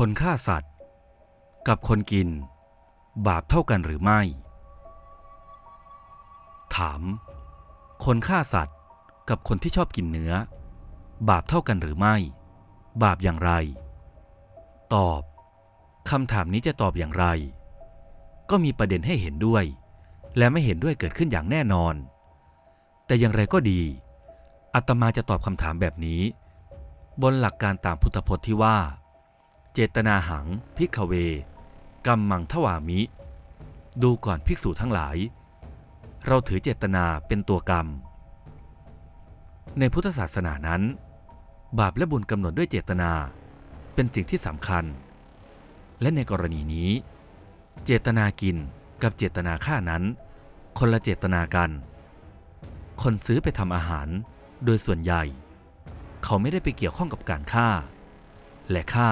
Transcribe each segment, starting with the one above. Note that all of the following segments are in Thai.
คนฆ่าสัตว์ กับคนกิน บาปเท่ากันหรือไม่ ถาม คนฆ่าสัตว์กับคนที่ชอบกินเนื้อ บาปเท่ากันหรือไม่ บาปอย่างไร ตอบคำถามนี้จะตอบอย่างไร ก็มีประเด็นให้เห็นด้วย และไม่เห็นด้วยเกิดขึ้นอย่างแน่นอน แต่อย่างไรก็ดีอาตมาจะตอบคำถามแบบนี้ บนหลักการตามพุทธพจน์ที่ว่า เจตนาหังพิกเว กัมมังทวามิ ดูก่อนภิกษุทั้งหลาย เราถือเจตนาเป็นตัวกรรม ในพุทธศาสนานั้น บาปและบุญกำหนดด้วยเจตนาเป็นสิ่งที่สำคัญ และในกรณีนี้ เจตนากินกับเจตนาฆ่านั้น คนละเจตนากัน คนซื้อไปทำอาหาร โดยส่วนใหญ่ เขาไม่ได้ไปเกี่ยวข้องกับการฆ่า และฆ่า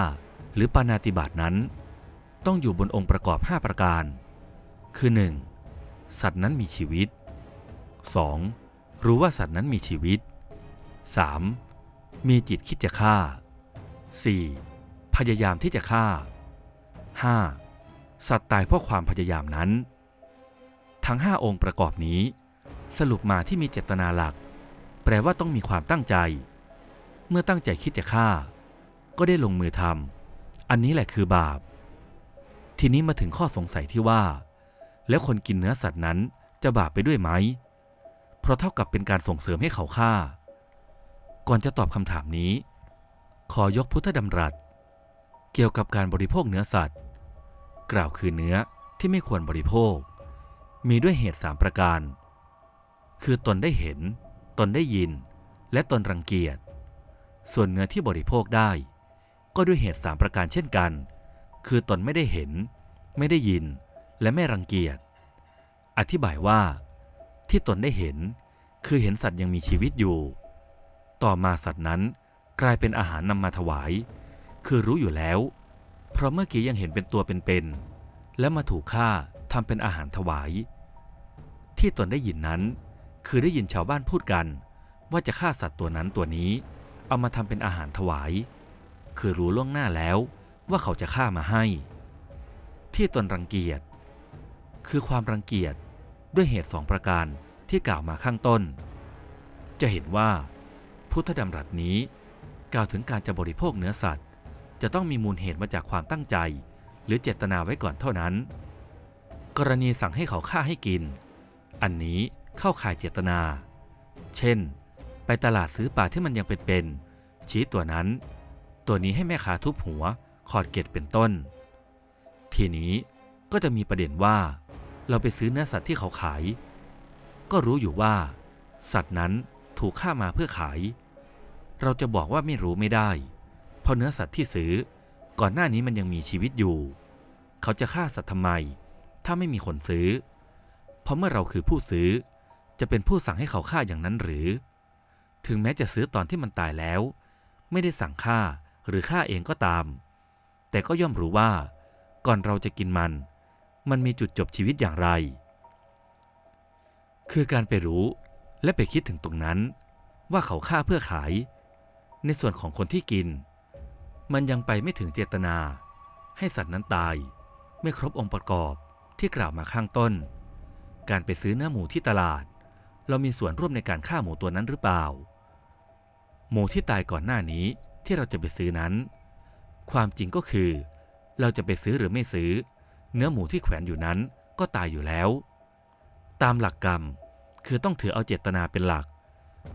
หรือปานาติบาตนั้น ต้องอยู่บนองค์ประกอบ 5 ประการ คือ 1. สัตว์นั้นมีชีวิต 2. รู้ว่าสัตว์นั้นมีชีวิต 3. มีจิตคิดจะฆ่า 4. พยายามที่จะฆ่า 5. สัตว์ตายเพราะความพยายามนั้น ทั้ง 5 องค์ประกอบนี้ สรุปมาที่มีเจตนาหลัก แปลว่าต้องมีความตั้งใจ เมื่อตั้งใจคิดจะฆ่า ก็ได้ลงมือทำ อันนี้แหละคือบาป ทีนี้มาถึงข้อสงสัยที่ว่า แล้วคนกินเนื้อสัตว์นั้นจะบาปไปด้วยไหม เพราะเท่ากับเป็นการส่งเสริมให้เขาฆ่า ก่อนจะตอบคำถามนี้ ขอยกพุทธดำรัส เกี่ยวกับการบริโภคเนื้อสัตว์ กล่าวคือเนื้อที่ไม่ควรบริโภค มีด้วยเหตุสามประการ คือตนได้เห็น ตนได้ยิน และตนรังเกียจ ส่วนเนื้อที่บริโภคได้ ก็ด้วยเหตุสามประการเช่นกัน คือตนไม่ได้เห็น ไม่ได้ยิน และไม่รังเกียจ อธิบายว่า ที่ตนได้เห็น คือเห็นสัตว์ยังมีชีวิตอยู่ ต่อมาสัตว์นั้นกลายเป็นอาหารนำมาถวาย คือรู้อยู่แล้ว เพราะเมื่อกี้ยังเห็นเป็นตัวเป็นๆ และมาถูกฆ่าทำเป็นอาหารถวาย ที่ตนได้ยินนั้น คือได้ยินชาวบ้านพูดกัน ว่าจะฆ่าสัตว์ตัวนั้นตัวนี้ เอามาทำเป็นอาหารถวาย คือรู้ล่วงหน้าแล้วว่าเขาจะฆ่ามาให้ ที่ตนรังเกียจ คือความรังเกียจด้วยเหตุสองประการที่กล่าวมาข้างต้น จะเห็นว่า พุทธดำรัสนี้ กล่าวถึงการจะบริโภคเนื้อสัตว์ จะต้องมีมูลเหตุมาจากความตั้งใจ หรือเจตนาไว้ก่อนเท่านั้น กรณีสั่งให้เขาฆ่าให้กิน อันนี้เข้าข่ายเจตนา เช่น ไปตลาดซื้อปลาที่มันยังเป็นๆชี้ตัวนั้น ตัวนี้ให้แม่ค้าทุบหัวขอดเกล็ดเป็นต้น ทีนี้ก็จะมีประเด็นว่า เราไปซื้อเนื้อสัตว์ที่เขาขาย ก็รู้อยู่ว่า สัตว์นั้นถูกฆ่ามาเพื่อขาย เราจะบอกว่าไม่รู้ไม่ได้ เพราะเนื้อสัตว์ที่ซื้อ ก่อนหน้านี้มันยังมีชีวิตอยู่ เขาจะฆ่าสัตว์ทำไม ถ้าไม่มีคนซื้อ เพราะเมื่อเราคือผู้ซื้อ จะเป็นผู้สั่งให้เขาฆ่าอย่างนั้นหรือ ถึงแม้จะซื้อตอนที่มันตายแล้ว ไม่ได้สั่งฆ่า หรือฆ่าเองก็ตาม แต่ก็ย่อมรู้ว่า ก่อนเราจะกินมัน มันมีจุดจบชีวิตอย่างไร คือการไปรู้และไปคิดถึงตรงนั้น ว่าเขาฆ่าเพื่อขาย ในส่วนของคนที่กิน มันยังไปไม่ถึงเจตนา ให้สัตว์นั้นตาย ไม่ครบองค์ประกอบที่กล่าวมาข้างต้น การไปซื้อเนื้อหมูที่ตลาด เรามีส่วนร่วมในการฆ่าหมูตัวนั้นหรือเปล่า หมูที่ตายก่อนหน้านี้ ที่เราจะไปซื้อนั้น ความจริงก็คือ เราจะไปซื้อหรือไม่ซื้อ เนื้อหมูที่แขวนอยู่นั้นก็ตายอยู่แล้ว ตามหลักกรรมคือต้องถือเอาเจตนาเป็นหลัก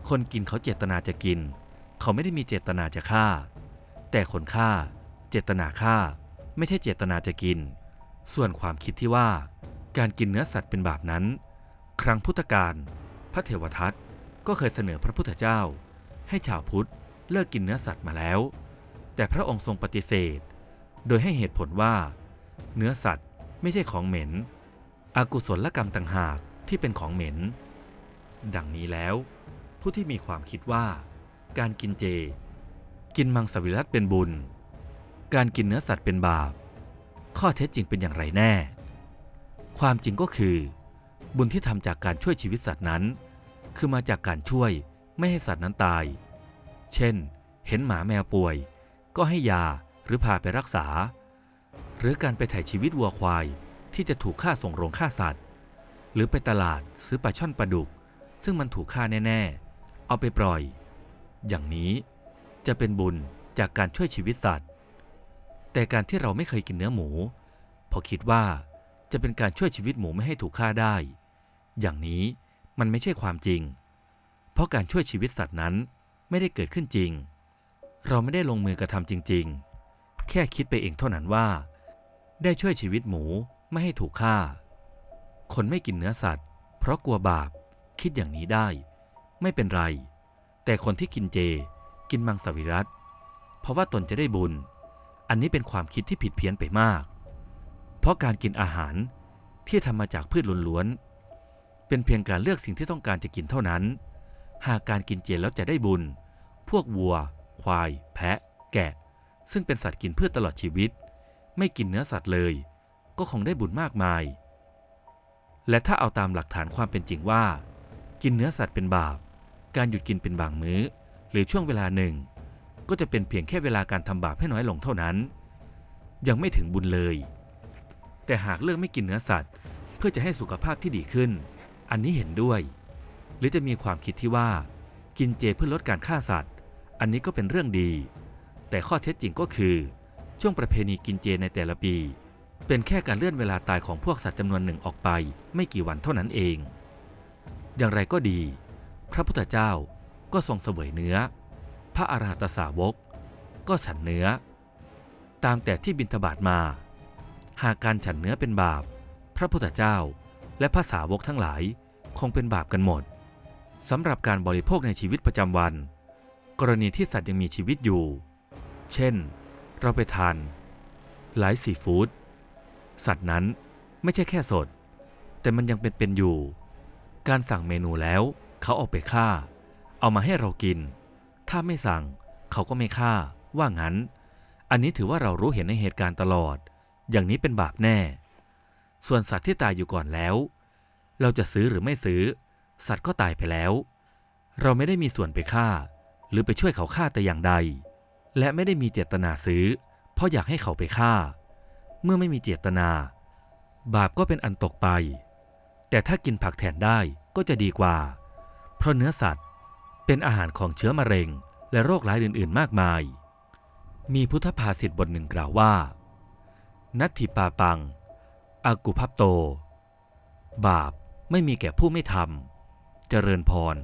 คนกินเขาเจตนาจะกิน เขาไม่ได้มีเจตนาจะฆ่า แต่คนฆ่า เจตนาฆ่า ไม่ใช่เจตนาจะกิน ส่วนความคิดที่ว่า การกินเนื้อสัตว์เป็นบาปนั้น ครั้งพุทธกาลพระเทวทัตก็เคยเสนอพระพุทธเจ้า ให้ชาวพุทธ เลิกกินเนื้อสัตว์มาแล้ว แต่พระองค์ทรงปฏิเสธ โดยให้เหตุผลว่า เนื้อสัตว์ไม่ใช่ของเหม็น อากุศลกรรมต่างหากที่เป็นของเหม็น ดังนี้แล้ว ผู้ที่มีความคิดว่า การกินเจ กินมังสวิรัตเป็นบุญ การกินเนื้อสัตว์เป็นบาป ข้อเท็จจริงเป็นอย่างไรแน่ ความจริงก็คือ บุญที่ทำจากการช่วยชีวิตสัตว์นั้น คือมาจากการช่วยไม่ให้สัตว์นั้นตาย เช่น เห็นหมาแมวป่วย ก็ให้ยาหรือพาไปรักษา หรือการไปถ่ายชีวิตวัวควายที่จะถูกฆ่าส่งโรงฆ่าสัตว์ หรือไปตลาดซื้อปลาช่อนปลาดุก ซึ่งมันถูกฆ่าแน่ ๆ เอาไปปล่อย อย่างนี้จะเป็นบุญจากการช่วยชีวิตสัตว์ แต่การที่เราไม่เคยกินเนื้อหมู พอคิดว่าจะเป็นการช่วยชีวิตหมูไม่ให้ถูกฆ่าได้ อย่างนี้มันไม่ใช่ความจริง เพราะการช่วยชีวิตสัตว์นั้น ไม่ได้เกิดขึ้นจริง เราไม่ได้ลงมือกระทำจริง ๆ แค่คิดไปเองเท่านั้นว่า ได้ช่วยชีวิตหมูไม่ให้ถูกฆ่า คนไม่กินเนื้อสัตว์ เพราะกลัวบาปคิดอย่างนี้ได้ ไม่เป็นไร แต่คนที่กินเจ กินมังสวิรัตเพราะว่าตนจะได้บุญ อันนี้เป็นความคิดที่ผิดเพี้ยนไปมาก เพราะการกินอาหารที่ทำมาจากพืชล้วนๆเป็นเพียงการเลือกสิ่งที่ต้องการจะกินเท่านั้น หากการกินเจแล้วจะได้บุญ พวกวัว ควาย แพะ แกะ ซึ่งเป็นสัตว์กินพืชตลอดชีวิต ไม่กินเนื้อสัตว์เลย ก็คงได้บุญมากมาย และถ้าเอาตามหลักฐานความเป็นจริงว่า กินเนื้อสัตว์เป็นบาป การหยุดกินเป็นบางมื้อ หรือช่วงเวลาหนึ่ง ก็จะเป็นเพียงแค่เวลาการทำบาปให้น้อยลงเท่านั้น ยังไม่ถึงบุญเลย แต่หากเลือกไม่กินเนื้อสัตว์ เพื่อจะให้สุขภาพที่ดีขึ้น อันนี้เห็นด้วย หรือจะมีความคิดที่ว่า กินเจเพื่อลดการฆ่าสัตว์ อันนี้ก็เป็นเรื่องดี แต่ข้อเท็จจริงก็คือ ช่วงประเพณีกินเจในแต่ละปี เป็นแค่การเลื่อนเวลาตายของพวกสัตว์จำนวนหนึ่งออกไป ไม่กี่วันเท่านั้นเอง อย่างไรก็ดี พระพุทธเจ้าก็ทรงเสวยเนื้อ พระอาราหัตสาวก ก็ฉันเนื้อ ตามแต่ที่บิณฑบาตมา หากการฉันเนื้อเป็นบาป พระพุทธเจ้าและพระสาวกทั้งหลายคงเป็นบาปกันหมด สำหรับการบริโภคในชีวิตประจำวัน กรณีที่สัตว์ยังมีชีวิตอยู่ เช่น เราไปทานไลฟ์ซีฟู้ดสัตว์นั้นไม่ใช่แค่สด แต่มันยังเป็นเป็นอยู่ การสั่งเมนูแล้ว เขาเอาไปฆ่า เอามาให้เรากิน ถ้าไม่สั่งเขาก็ไม่ฆ่า ว่างั้น อันนี้ถือว่าเรารู้เห็นในเหตุการณ์ตลอด อย่างนี้เป็นบาปแน่ ส่วนสัตว์ที่ตายอยู่ก่อนแล้ว เราจะซื้อหรือไม่ซื้อ สัตว์ก็ตายไปแล้ว เราไม่ได้มีส่วนไปฆ่า หรือไปช่วยเขาฆ่าแต่อย่างใด และไม่ได้มีเจตนาซื้อ เพราะอยากให้เขาไปฆ่า เมื่อไม่มีเจตนา บาปก็เป็นอันตกไป แต่ถ้ากินผักแทนได้ก็จะดีกว่า เพราะเนื้อสัตว์เป็นอาหารของเชื้อมะเร็ง และโรคร้ายอื่น ๆ มากมาย มีพุทธภาษิตบทหนึ่งกล่าวว่า นัตถิปาปังอากุพับโต บาปไม่มีแก่ผู้ไม่ทำ เจริญพร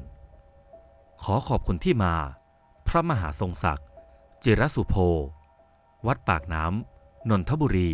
ขอขอบคุณที่มา พระมหาทรงศักดิ์จิรสุโพ วัดปากน้ำนนทบุรี